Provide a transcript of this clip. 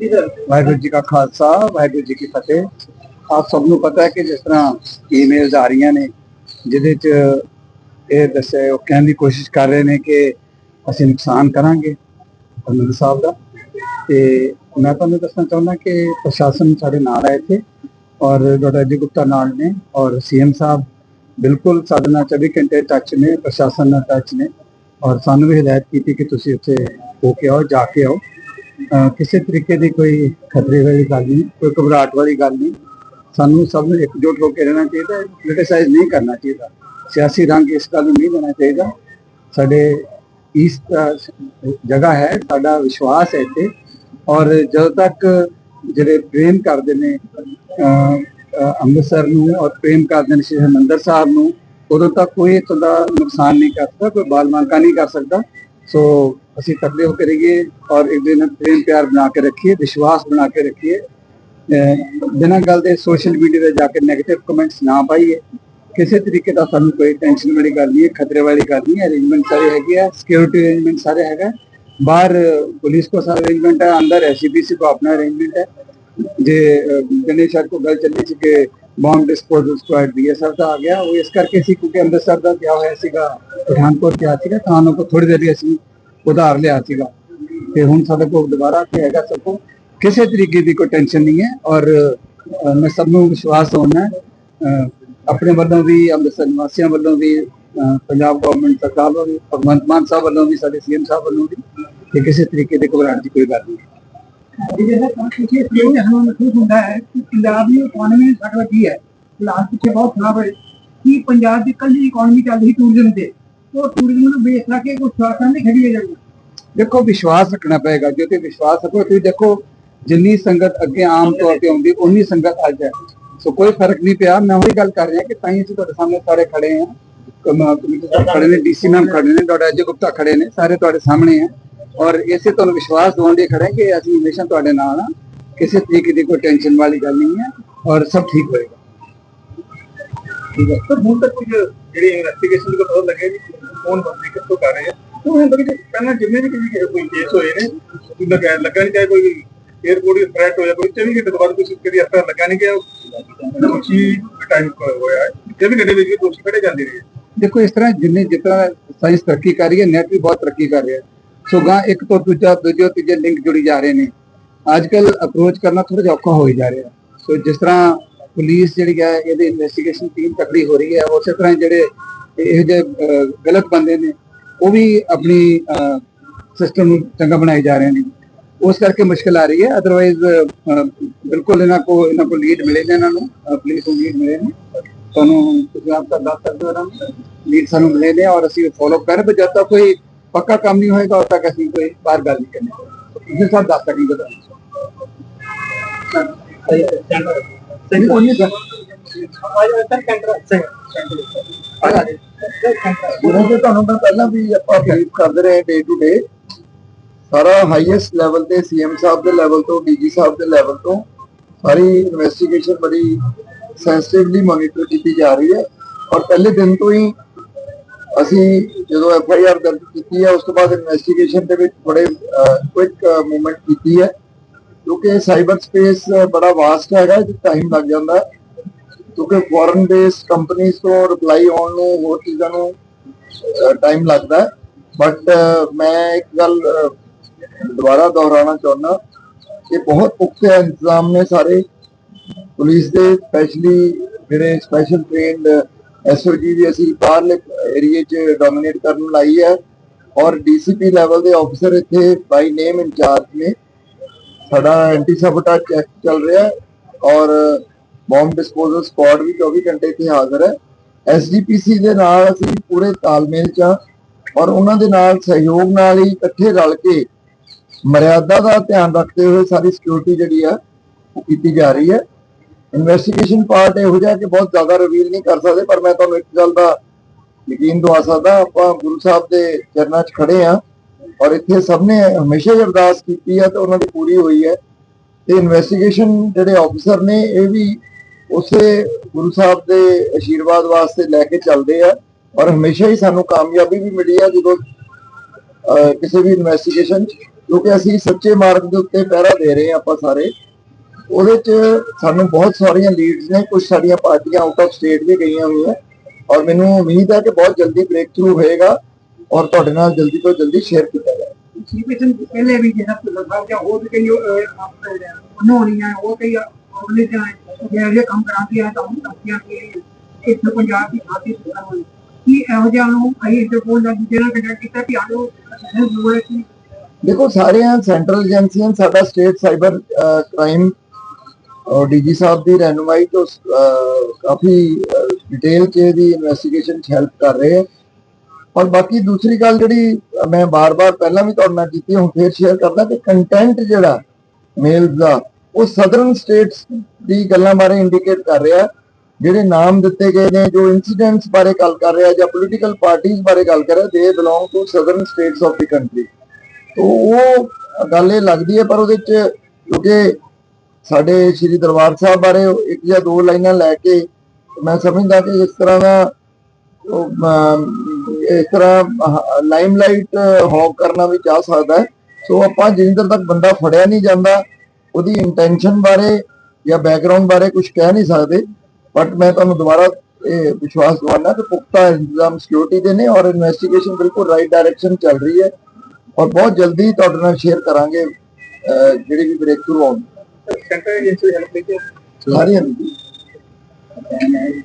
ਵਾਹਿਗੁਰੂ ਜੀ ਕਾ ਖਾਲਸਾ, ਵਾਹਿਗੁਰੂ ਜੀ ਕੀ ਫਤਿਹ। ਆਪ ਸਭ ਨੂੰ ਪਤਾ ਹੈ ਕਿ ਜਿਸ ਤਰ੍ਹਾਂ ਈਮੇਲਸ ਆ ਰਹੀਆਂ ਨੇ, ਜਿਹਦੇ ਚ ਇਹ ਦੱਸਿਆ, ਉਹ ਕਹਿਣ ਦੀ ਕੋਸ਼ਿਸ਼ ਕਰ ਰਹੇ ਨੇ ਕਿ ਅਸੀਂ ਨੁਕਸਾਨ ਕਰਾਂਗੇ ਅਮਿਰ ਸਾਹਿਬ ਦਾ। ਤੇ ਮੈਂ ਤੁਹਾਨੂੰ ਦੱਸਣਾ ਚਾਹੁੰਦਾ ਕਿ ਪ੍ਰਸ਼ਾਸਨ ਸਾਡੇ ਨਾਲ ਹੈ ਇੱਥੇ, ਔਰ ਡਾਕਟਰ ਅਜੇ ਗੁਪਤਾ ਨਾਲ ਨੇ, ਔਰ ਸੀਐਮ ਸਾਹਿਬ ਬਿਲਕੁਲ ਸਾਡੇ ਨਾਲ 24 ਘੰਟੇ ਟੱਚ ਨੇ, ਪ੍ਰਸ਼ਾਸਨ ਨਾਲ ਟੱਚ ਨੇ, ਔਰ ਸਾਨੂੰ ਵੀ ਹਦਾਇਤ ਕੀਤੀ ਕਿ ਤੁਸੀਂ ਉੱਥੇ ਹੋ ਕੇ ਆਓ, ਜਾ ਕੇ ਆਓ। ਕਿਸੇ ਤਰੀਕੇ ਦੀ ਕੋਈ ਖਤਰੇ ਵਾਲੀ ਗੱਲ ਨਹੀਂ ਕੋਈ ਘਬਰਾਹਟ ਵਾਲੀ ਗੱਲ ਨਹੀਂ। ਸਾਨੂੰ ਸਭ ਨੂੰ ਇਕਜੁੱਟ ਹੋ ਕੇ ਰਹਿਣਾ ਚਾਹੀਦਾ ਕ੍ਰਿਟਿਸਾਈਜ਼ ਨਹੀਂ ਕਰਨਾ ਚਾਹੀਦਾ। ਸਿਆਸੀ ਰੰਗ ਇਸ ਗੱਲ ਨੂੰ ਨਹੀਂ ਦੇਣਾ ਚਾਹੀਦਾ। ਸਾਡੇ ਇਸ ਜਗ੍ਹਾ ਹੈ ਸਾਡਾ ਵਿਸ਼ਵਾਸ ਹੈ ਇੱਥੇ। ਔਰ ਜਦੋਂ ਤੱਕ ਜਿਹੜੇ ਪ੍ਰੇਮ ਕਰਦੇ ਨੇ ਅਹ, ਅੰਮ੍ਰਿਤਸਰ ਨੂੰ ਔਰ ਪ੍ਰੇਮ ਕਰਦੇ ਨੇ ਸ਼੍ਰੀ ਹਰਿਮੰਦਰ ਸਾਹਿਬ ਨੂੰ ਉਦੋਂ ਤੱਕ ਕੋਈ ਇੱਕ ਦਾ ਨੁਕਸਾਨ ਨਹੀਂ ਕਰ ਸਕਦਾ ਕੋਈ ਬਾਲ ਮਾਂਕਾ ਨਹੀਂ ਕਰ ਸਕਦਾ। ਸੋ ਅਸੀਂ ਤਕੜੇ ਹੋ ਕੇ ਔਰ ਇੱਕ ਦਿਨ ਪ੍ਰੇਮ ਪਿਆਰ ਬਣਾ ਕੇ ਰੱਖੀਏ, ਵਿਸ਼ਵਾਸ ਬਣਾ ਕੇ ਰੱਖੀਏ। ਬਿਨਾਂ ਗੱਲ ਦੇ ਸੋਸ਼ਲ ਮੀਡੀਆ ਤੇ ਜਾ ਕੇ 네ਗੇਟਿਵ ਕਮੈਂਟਸ ਨਾ ਪਾਈਏ। ਕਿਸੇ ਤਰੀਕੇ ਦਾ ਸਾਨੂੰ ਕੋਈ ਟੈਨਸ਼ਨ ਵਾਲੀ ਗੱਲ ਨਹੀਂ ਹੈ, ਖਤਰੇ ਵਾਲੀ ਗੱਲ ਨਹੀਂ ਹੈ। ਅਰੇਂਜਮੈਂਟ ਸਾਰੇ ਹੈਗੇ ਆ ਸਿਕਿਉਰਿਟੀ ਅਰੇਂਜਮੈਂਟ ਸਾਰੇ ਹੈਗਾ ਬਾਹਰ ਪੁਲਿਸ ਕੋ ਸਾਰਾ ਅਰੇਂਜਮੈਂਟ ਹੈ, ਅੰਦਰ ਐਸਪੀਸੀ ਕੋ ਆਪਣਾ ਅਰੇਂਜਮੈਂਟ ਹੈ। ਜੇ ਗਣੇਸ਼ ਸਰ ਕੋ ਗੱਲ ਚੱਲੀ ਸੀ ਕਿ ਬੰਬ ਡਿਸਪੋਜ਼ਲ ਸਕੁਐਡ ਬੀਐਸਐਫ ਦਾ ਆ ਗਿਆ। ਉਹ ਇਸ ਕਰਕੇ ਸੀ ਕਿਉਂਕਿ ਅੰਮ੍ਰਿਤਸਰ ਦਾ ਗਿਆ ਹੋਇਆ ਸੀਗਾ ਪਠਾਨਕੋਟ ਗਿਆ ਸੀਗਾ ਤਾਂ ਉਹਨਾਂ ਕੋ ਥੋੜੀ ਦੇਰ ਅਸੀਂ ਉਧਾਰ ਲਿਆ ਸੀਗਾ। ਤੇ ਹੁਣ ਸਾਡੇ ਕੋਲ ਦੁਬਾਰਾ ਤੇ ਹੈਗਾ ਸਭ ਕੋ ਕਿਸੇ ਤਰੀਕੇ ਦੀ ਕੋਈ ਟੈਨਸ਼ਨ ਨਹੀਂ ਹੈ ਔਰ ਮੈਂ ਸਭ ਨੂੰ ਵਿਸ਼ਵਾਸ ਹੋਣਾ ਅਹ, ਆਪਣੇ ਵੱਲੋਂ ਵੀ ਅੰਮ੍ਰਿਤਸਰ ਨਿਵਾਸੀਆਂ ਵੱਲੋਂ ਵੀ ਪੰਜਾਬ ਗਵਰਨਮੈਂਟ ਸਰਕਾਰ ਵੱਲੋਂ ਵੀ ਭਗਵੰਤ ਮਾਨ ਸਾਹਿਬ ਵੱਲੋਂ ਵੀ ਸਾਡੇ ਸੀਐਮ ਸਾਹਿਬ ਵੱਲੋਂ ਵੀ ਕਿ ਕਿਸੇ ਤਰੀਕੇ ਦੇ ਘਬਰਾਹਟ ਦੀ ਕੋਈ ਗੱਲ ਨਹੀਂ ਜਿਹੜਾ ਤੁਸੀਂ ਇਹ ਸਾਨੂੰ ਮਹਿਸੂਸ ਹੁੰਦਾ ਹੈ ਕਿ ਪੰਜਾਬ ਦੀ ਇਕਨੋਮੀ ਸਾਡਾ ਕੀ ਹੈ। ਲਾਸਟ ਪਿੱਛੇ ਬਹੁਤ ਖਰਾਬ ਹੈ ਕਿ ਪੰਜਾਬ ਦੀ ਕੱਲੀ ਇਕਨੋਮੀ ਚੱਲ ਰਹੀ ਟੂਰਿਜ਼ਮ ਤੇ? ਉਹ ਟੂਰਿਜ਼ਮ ਨੂੰ ਬੇਸ ਰੱਖ ਕੇ ਕੁਝ ਸਵਾਸਾਂ ਦੀ ਖੜੀ ਹੋ ਦੇਖੋ, ਵਿਸ਼ਵਾਸ ਰੱਖਣਾ ਪਏਗਾ ਜੇ ਵਿਸ਼ਵਾਸ ਰੱਖੋ। ਤੁਸੀਂ ਦੇਖੋ, ਜਿੰਨੀ ਸੰਗਤ ਅੱਗੇ ਆਮ ਤੌਰ ਤੇ ਆਉਂਦੀ ਉਨੀ ਸੰਗਤ ਅੱਜ ਹੈ। ਸੋ ਕੋਈ ਫ਼ਰਕ ਨਹੀਂ ਪਿਆ। ਮੈਂ ਉਹੀ ਗੱਲ ਕਰ ਰਿਹਾ ਕਿ ਤਾਂ ਹੀ ਅਸੀਂ ਤੁਹਾਡੇ ਸਾਹਮਣੇ ਸਾਰੇ ਖੜੇ ਹਾਂ। ਕਮ- ਕਮੇਟੀ ਖੜੇ ਨੇ ਡੀਸੀ ਮੈਮ ਖੜੇ ਨੇ ਡਾਕਟਰ ਅਜੇ ਗੁਪਤਾ ਖੜੇ ਨੇ, ਸਾਰੇ ਤੁਹਾਡੇ ਸਾਹਮਣੇ ਹੈ। ਔਰ ਇਸੇ ਤੁਹਾਨੂੰ ਵਿਸ਼ਵਾਸ ਦਿਵਾਉਣ ਲਈ ਖੜੇ ਹਾਂ ਕਿ ਅਸੀਂ ਹਮੇਸ਼ਾ ਤੁਹਾਡੇ ਨਾਲ ਹਾਂ ਕਿਸੇ ਤਰੀਕੇ ਦੀ ਕੋਈ ਟੈਨਸ਼ਨ ਵਾਲੀ ਗੱਲ ਨਹੀਂ ਹੈ ਔਰ ਸਭ ਠੀਕ ਹੋਏਗਾ ਹੈ ਪਰ ਹੁਣ ਤੱਕ ਕੁਝ ਜਿਹੜੀ ਇਨਵੈਸਟੀਗੇਸ਼ਨ ਦਾ ਪਤਾ ਲੱਗਿਆ ਜੀ ਕੌਣ ਬੰਦੇ ਕਿੱਥੋਂ ਕਰ ਰਹੇ ਆ ਉਹ ਹੁਣ ਤੱਕ ਪਹਿਲਾਂ ਜਿੰਨੇ ਵੀ ਕਿਸੇ ਕੋਈ ਕੇਸ ਹੋਏ ਨੇ ਕੋਈ ਲੱਗਾ ਲੱਗਾ ਨਹੀਂ ਚਾਹੇ ਕੋਈ 에어ਪੋਰਟ ਦੀ ਥ੍ਰੈਟ ਹੋਇਆ ਕੋਈ 24 ਘੰਟੇ ਤੋਂ ਬਾਅਦ ਕੋਈ ਕਦੀ ਅਸਰ ਲੱਗਾ ਨਹੀਂ ਕਿ ਦੋਸ਼ੀ ਟਾਈਮ ਹੋਇਆ ਹੈ 24 ਘੰਟੇ ਵਿੱਚ ਦੋਸ਼ੀ ਫੜੇ ਜਾਂਦੇ ਰਹੇ ਦੇਖੋ ਇਸ ਤਰ੍ਹਾਂ ਜਿੰਨੇ ਜਿਤਨਾ ਸਾਇੰਸ ਤਰੱਕੀ ਕਰ ਰਹੀ ਹੈ ਨੈਟ ਵੀ ਬਹੁਤ ਤਰੱਕੀ ਕਰ ਰਿਹਾ ਹੈ ਸੋ ਗਾਂ ਇੱਕ ਤੋਂ ਦੂਜਾ ਦੂਜੇ ਤੀਜੇ ਲਿੰਕ ਜੁੜੀ ਜਾ ਰਹੇ ਨੇ। ਅੱਜ ਕੱਲ ਅਪਰੋਚ ਕਰਨਾ ਥੋੜਾ ਜਿਹਾ ਔਖਾ ਹੋਈ ਜਾ ਰਿਹਾ। ਸੋ ਜਿਸ ਤਰ੍ਹਾਂ ਪੁਲਿਸ ਜਿਹੜੀ ਹੈ, ਇਹਦੇ ਇਨਵੈਸਟੀਗੇਸ਼ਨ ਟੀਮ ਤਕੜੀ ਹੋ ਰਹੀ ਹੈ, ਉਸੇ ਤਰ੍ਹਾਂ ਜਿਹੜੇ ਇਹੋ ਜਿਹੇ ਗਲਤ ਬੰਦੇ ਨੇ, ਉਹ ਵੀ ਆਪਣੀ ਸਿਸਟਮ ਨੂੰ ਚੰਗਾ ਬਣਾਏ ਜਾ ਰਹੇ ਨੇ। ਉਸ ਕਰਕੇ ਮੁਸ਼ਕਲ ਆ ਰਹੀ ਹੈ। ਅਦਰਵਾਈਜ਼ ਬਿਲਕੁਲ ਇਹਨਾਂ ਕੋ ਇਹਨਾਂ ਕੋ ਲੀਡ ਮਿਲੇ ਨੇ ਇਹਨਾਂ ਨੂੰ ਪੁਲਿਸ ਨੂੰ ਲੀਡ ਮਿਲੇ ਨੇ। ਤੁਹਾਨੂੰ ਤੁਸੀਂ ਆਪ ਤਾਂ ਦੱਸ ਸਕਦੇ ਹੋ ਨਾ। ਲੀਡ ਸਾਨੂੰ ਮਿਲੇ ਨੇ ਔਰ ਅਸੀਂ ਫੋਲੋ ਕਰ ਪਰ ਜਦ ਤੱਕ ਕੋਈ ਪੱਕਾ ਕੰਮ ਨਹੀਂ ਹੋਏਗਾ ਉਦ ਤੱਕ ਅਸੀਂ ਕੋਈ ਬਾਹਰ ਗੱਲ ਨਹੀਂ ਕਰਨੀ। ਤੁਸੀਂ ਸਭ ਦੱਸ ਸਕੀਏ ਤੁਹਾਨੂੰ ਸਹੀ ਉਹਨੇ ਜਿਵੇਂ ਕਿ ਤੁਹਾਨੂੰ ਮੈਂ ਪਹਿਲਾਂ ਵੀ ਆਪਾਂ ਬਰੀਫ ਕਰਦੇ ਰਹੇ ਡੇ ਟੂ ਡੇ ਸਾਰਾ ਹਾਈਐਸਟ ਲੈਵਲ ਤੇ ਸੀਐਮ ਸਾਹਿਬ ਦੇ ਲੈਵਲ ਤੋਂ ਡੀਜੀ ਸਾਹਿਬ ਦੇ ਲੈਵਲ ਤੋਂ ਸਾਰੀ ਇਨਵੈਸਟੀਗੇਸ਼ਨ ਬੜੀ ਸੈਂਸਿਟਿਵਲੀ ਮੋਨੀਟਰ ਕੀਤੀ ਜਾ ਰਹੀ ਹੈ। ਔਰ ਪਹਿਲੇ ਦਿਨ ਤੋਂ ਹੀ ਅਸੀਂ ਜਦੋਂ ਐਫ ਆਈ ਆਰ ਦਰਜ ਕੀਤੀ ਹੈ, ਉਸ ਤੋਂ ਬਾਅਦ ਇਨਵੈਸਟੀਗੇਸ਼ਨ ਦੇ ਵਿੱਚ ਬੜੇ ਕੁਇਕ ਮੂਵਮੈਂਟ ਕੀਤੀ ਹੈ। ਕਿਉਂਕਿ ਸਾਈਬਰ ਸਪੇਸ ਬੜਾ ਵਾਸਟ ਹੈਗਾ ਜਿ ਟਾਈਮ ਲੱਗ ਜਾਂਦਾ। ਕਿਉਂਕਿ ਫੋਰਨ ਬੇਸਡ ਕੰਪਨੀਆਂ ਤੋਂ ਰਿਪਲਾਈ ਆਉਣ ਨੂੰ ਹੋਰ ਚੀਜ਼ਾਂ ਨੂੰ ਟਾਈਮ ਲੱਗਦਾ ਬਟ ਮੈਂ ਇੱਕ ਗੱਲ ਦੁਬਾਰਾ ਦੁਹਰਾਉਣਾ ਚਾਹੁੰਦਾ ਕਿ ਬਹੁਤ ਪੁਖਤਾ ਇੰਤਜ਼ਾਮ ਨੇ ਸਾਰੇ। ਪੁਲਿਸ ਦੇ ਸਪੈਸ਼ਲੀ ਜਿਹੜੇ ਸਪੈਸ਼ਲ ਟ੍ਰੇਨਡ ਐਸਓਜੀ ਵੀ ਅਸੀਂ ਬਾਹਰਲੇ ਏਰੀਏ 'ਚ ਡੋਮਿਨੇਟ ਕਰਨ ਨੂੰ ਲਾਈ ਹੈ ਔਰ ਡੀਸੀਪੀ ਲੈਵਲ ਦੇ ਆਫੀਸਰ ਇੱਥੇ ਬਾਈ ਨੇਮ ਇੰਚਾਰਜ ਨੇ। ਸਾਡਾ ਐਂਟੀ ਸਬੋਟਾਜ ਚੈੱਕ ਚੱਲ ਰਿਹਾ ਹੈ ਔਰ ਬੰਬ ਡਿਸਪੋਜ਼ਲ ਸਕੁਆਡ ਵੀ 24 ਘੰਟੇ ਇੱਥੇ ਹਾਜ਼ਰ ਹੈ। ਐਸਜੀਪੀਸੀ ਦੇ ਨਾਲ ਅਸੀਂ ਪੂਰੇ ਤਾਲਮੇਲ 'ਚ ਹਾਂ ਔਰ ਉਹਨਾਂ ਦੇ ਨਾਲ ਸਹਿਯੋਗ ਨਾਲ ਹੀ ਇਕੱਠੇ ਰਲ ਕੇ ਮਰਿਆਦਾ ਦਾ ਧਿਆਨ ਰੱਖਦੇ ਹੋਏ ਸਾਰੀ ਸਿਕਿਉਰਿਟੀ ਜਿਹੜੀ ਆ ਉਹ ਕੀਤੀ ਜਾ ਰਹੀ ਹੈ। ਇਨਵੈਸਟੀਗੇਸ਼ਨ ਪਾਰਟ ਇਹੋ ਜਿਹਾ ਕਿ ਬਹੁਤ ਜ਼ਿਆਦਾ ਰਿਵੀਲ ਨਹੀਂ ਕਰ ਸਕਦੇ ਪਰ ਮੈਂ ਤੁਹਾਨੂੰ ਇੱਕ ਗੱਲ ਦਾ ਯਕੀਨ ਦਵਾ ਸਕਦਾ ਆਪਾਂ ਗੁਰੂ ਸਾਹਿਬ ਦੇ ਚਰਨਾਂ 'ਚ ਖੜੇ ਆ ਔਰ ਇੱਥੇ ਸਭ ਨੇ ਹਮੇਸ਼ਾ ਹੀ ਅਰਦਾਸ ਕੀਤੀ ਹੈ ਤੇ ਉਹਨਾਂ ਦੀ ਪੂਰੀ ਹੋਈ ਹੈ। ਤੇ ਇਨਵੈਸਟੀਗੇਸ਼ਨ ਜਿਹੜੇ ਆਫੀਸਰ ਨੇ ਇਹ ਵੀ ਉਸੇ ਗੁਰੂ ਸਾਹਿਬ ਦੇ ਅਸ਼ੀਰਵਾਦ ਵਾਸਤੇ ਲੈ ਕੇ ਚੱਲਦੇ ਆ ਔਰ ਹਮੇਸ਼ਾ ਹੀ ਸਾਨੂੰ ਕਾਮਯਾਬੀ ਵੀ ਮਿਲੀ ਹੈ ਜਦੋਂ ਅਹ, ਕਿਸੇ ਵੀ ਇਨਵੈਸਟੀਗੇਸ਼ਨ ਕਿਉਂਕਿ ਅਸੀਂ ਸੱਚੇ ਮਾਰਗ ਦੇ ਉੱਤੇ ਪਹਿਰਾ ਦੇ ਰਹੇ ਹਾਂ ਆਪਾਂ ਸਾਰੇ। ਉਹਦੇ ਚ ਸਾਨੂੰ ਬਹੁਤ ਸਾਰੀਆਂ ਲੀਡਸ ਨੇ ਕੁਝ ਸਾਡੀਆਂ ਪਾਰਟੀਆਂ ਆਊਟ ਆਫ ਸਟੇਟ ਵੀ ਗਈਆਂ ਹੋਈਆਂ। ਔਰ ਮੈਨੂੰ ਉਮੀਦ ਹੈ ਕਿ ਬਹੁਤ ਜਲਦੀ ਬ੍ਰੇਕ ਥਰੂ ਹੋਏਗਾ ਔਰ ਤੁਹਾਡੇ ਨਾਲ ਜਲਦੀ ਤੋਂ ਜਲਦੀ ਸ਼ੇਅਰ ਕੀਤਾ ਜਾਏਗਾ ਸੀਪੀਐਸਨ ਪਹਿਲੇ ਵੀ ਜਿਹੜਾ ਭੁੱਲਰ ਸਾਹਿਬ ਜਾਂ ਹੋਰ ਵੀ ਕਈ ਉਹ ਕਈ ਉਹਨੇ ਜਾਂ ਜਿਹੜੇ ਕੰਮ ਕਰਾਉਂਦੀ ਹੈ ਤਾਂ ਉਹ ਕਿ ਇੱਥੇ ਪੰਜਾਬ ਦੀ ਖਾਤੀ ਸੁਧਾਰ ਹੋਈ ਕੀ ਇਹੋ ਜਿਹਾ ਨੂੰ ਅਸੀਂ ਇੰਟਰਪੋਲ ਦਾ ਜਿਹੜਾ ਕੰਟੈਕਟ ਕੀਤਾ ਕਿ। ਆਲੋ ਦੇਖੋ ਸਾਰੀਆਂ ਸੈਂਟਰਲ ਏਜੰਸੀਆਂ ਸਾਡਾ ਸਟੇਟ ਸਾਈਬਰ ਕ੍ਰਾਈਮ ਔਰ ਡੀਜੀ ਸਾਹਿਬ ਦੀ ਰਹਿਨੁਮਾਈ ਤੋਂ ਕਾਫੀ ਡਿਟੇਲ ਚ ਇਹਦੀ ਇਨਵੈਸਟੀਗੇਸ਼ਨ ਚ ਹੈਲਪ ਕਰ ਰਹੇ ਹੈ ਔਰ ਬਾਕੀ ਦੂਸਰੀ ਗੱਲ ਜਿਹੜੀ ਮੈਂ ਬਾਰ-ਬਾਰ ਪਹਿਲਾਂ ਵੀ ਤੁਹਾਡੇ ਨਾਲ ਕੀਤੀ, ਹੁਣ ਫੇਰ ਸ਼ੇਅਰ ਕਰਦਾ ਕਿ ਕੰਟੈਂਟ ਜਿਹੜਾ ਮੇਲਸ ਦਾ, ਉਹ ਸਦਰਨ ਸਟੇਟਸ ਦੀ ਗੱਲਾਂ ਬਾਰੇ ਇੰਡੀਕੇਟ ਕਰ ਰਿਹਾ, ਜਿਹੜੇ ਨਾਮ ਦਿੱਤੇ ਗਏ ਨੇ, ਜੋ ਇਨਸੀਡੈਂਟਸ ਬਾਰੇ ਗੱਲ ਕਰ ਰਿਹਾ ਜਾਂ ਪੋਲੀਟੀਕਲ ਪਾਰਟੀਆਂ ਬਾਰੇ ਗੱਲ ਕਰ ਰਿਹਾ they belong to southern states of the country ਤੋ ਉਹ ਗੱਲ ਇਹ ਲੱਗਦੀ ਹੈ, ਪਰ ਉਹਦੇ ਚ ਕਿਉਂਕਿ ਸਾਡੇ ਸ਼੍ਰੀ ਦਰਬਾਰ ਸਾਹਿਬ ਬਾਰੇ ਇੱਕ ਜਾਂ ਦੋ ਲਾਈਨਾਂ ਲੈ ਕੇ ਮੈਂ ਸਮਝਦਾ ਕਿ ਇਸ ਤਰ੍ਹਾਂ ਦਾ ਇਸ ਤਰ੍ਹਾਂ ਲਾਈਮਲਾਈਟ ਹੌਕ ਕਰਨਾ ਵੀ ਚਾਹ ਸਕਦਾ ਹੈ। ਸੋ ਆਪਾਂ ਜਿੰਦਰ ਤੱਕ ਬੰਦਾ ਫੜਿਆ ਨਹੀਂ ਜਾਂਦਾ ਉਹਦੀ ਇੰਟੈਂਸ਼ਨ ਬਾਰੇ ਜਾਂ ਬੈਕਗ੍ਰਾਉਂਡ ਬਾਰੇ ਕੁਝ ਕਹਿ ਨਹੀਂ ਸਕਦੇ। ਬਟ ਮੈਂ ਤੁਹਾਨੂੰ ਦੁਬਾਰਾ ਇਹ ਵਿਸ਼ਵਾਸ ਦਿਵਾਉਣਾ ਕਿ ਪੁਖਤਾ ਇੰਤਜ਼ਾਮ ਸਿਕਿਉਰਿਟੀ ਦੇ ਨੇ ਔਰ ਇਨਵੈਸਟੀਗੇਸ਼ਨ ਬਿਲਕੁਲ ਰਾਈਟ ਡਾਇਰੈਕਸ਼ਨ ਚੱਲ ਰਹੀ ਹੈ। ਔਰ ਬਹੁਤ ਜਲਦੀ ਤੁਹਾਡੇ ਨਾਲ ਸ਼ੇਅਰ ਕਰਾਂਗੇ ਅਹ, ਜਿਹੜੀ ਵੀ ਬ੍ਰੇਕ ਥਰੂ ਆਉਂਦੀ ਸੈਂਟਰ ਏਜੰਸੀ ਹੈਲਪ ਲਈ ਸਾਰੀਆਂ ਦੀ